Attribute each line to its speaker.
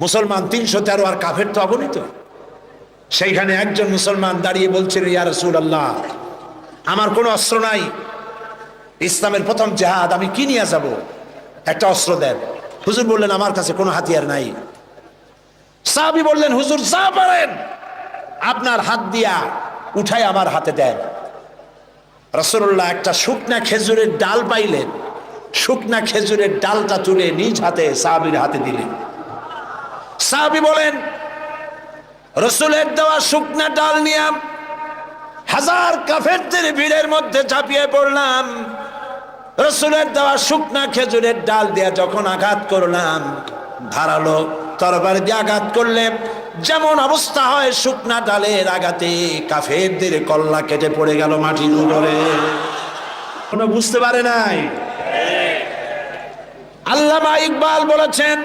Speaker 1: মুসলমান তিনশো তেরো আর কাফের তো অগণিত। সেইখানে একজন মুসলমান দাঁড়িয়ে বলছিল ইয়া রসুল আল্লাহ আমার কোনো অস্ত্র নাই। ইসলামের প্রথম জেহাদ, আমি কি নিয়ে যাব? একটা অস্ত্র দেন। হুজুর বললেন, আমার কাছে কোনো হাতিয়ার নাই। সাহাবি বললেন, হুজুর, যা পারেন, আপনার হাত দিয়া উঠাই আমার হাতে দেন। রসুল্লাহ একটা শুকনা খেজুরের ডাল পাইলেন। শুকনা খেজুরের ডালটা তুলে নিজ হাতে সাহাবির হাতে দিলেন। সাহাবি বলেন, রসুলের দেওয়া শুকনা ডাল নিয়ে হাজার কাফেরদের ভিড়ের মধ্যে ঝাঁপিয়ে পড়লাম। রসুলের দেওয়া শুকনা খেজুরের ডাল দিয়ে যখন আঘাত করলাম, ধারালো তরবার দিয়ে আঘাত করলে যেমন অবস্থা হয়, শুকনা ডালের আঘাতে কাফেরদের কল্লা কেটে পড়ে গেল মাটির উপরে। বুঝতে পারে নাই? আল্লামা ইকবাল বলেছেন